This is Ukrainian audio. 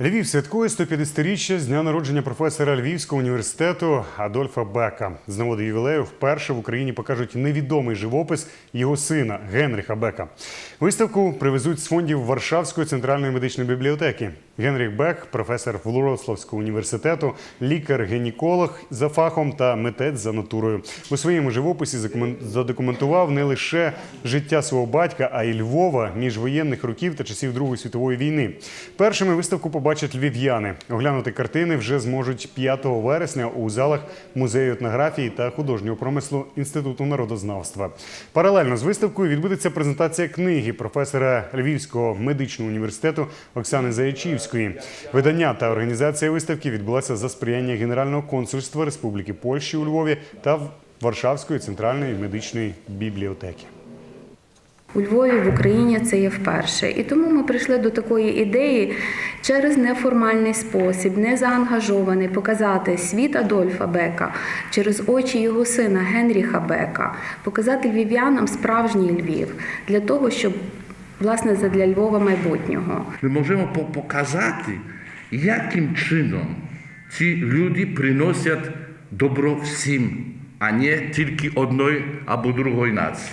Львів святкує 150-річчя з дня народження професора Львівського університету Адольфа Бека. З нагоди ювілею вперше в Україні покажуть невідомий живопис його сина Генріха Бека. Виставку привезуть з фондів Варшавської центральної медичної бібліотеки. Генріх Бек, професор Вроцлавського університету, лікар-гінеколог за фахом та митець за натурою. У своєму живописі задокументував не лише життя свого батька, а й Львова міжвоєнних років та часів Другої світової війни. Першими виставку побачать львів'яни. Оглянути картини вже зможуть 5 вересня у залах музею етнографії та художнього промислу Інституту народознавства. Паралельно з виставкою відбудеться презентація книги професора Львівського медичного університету Оксани Заячівської. Видання та організація виставки відбулася за сприяння Генерального консульства Республіки Польщі у Львові та Варшавської центральної медичної бібліотеки. У Львові в Україні це є вперше. І тому ми прийшли до такої ідеї через неформальний спосіб, незаангажований, показати світ Адольфа Бека через очі його сина Генріха Бека, показати львів'янам справжній Львів для того, щоб власне задля Львова майбутнього. Ми можемо показати, яким чином ці люди приносять добро всім, а не тільки одної або другої нації.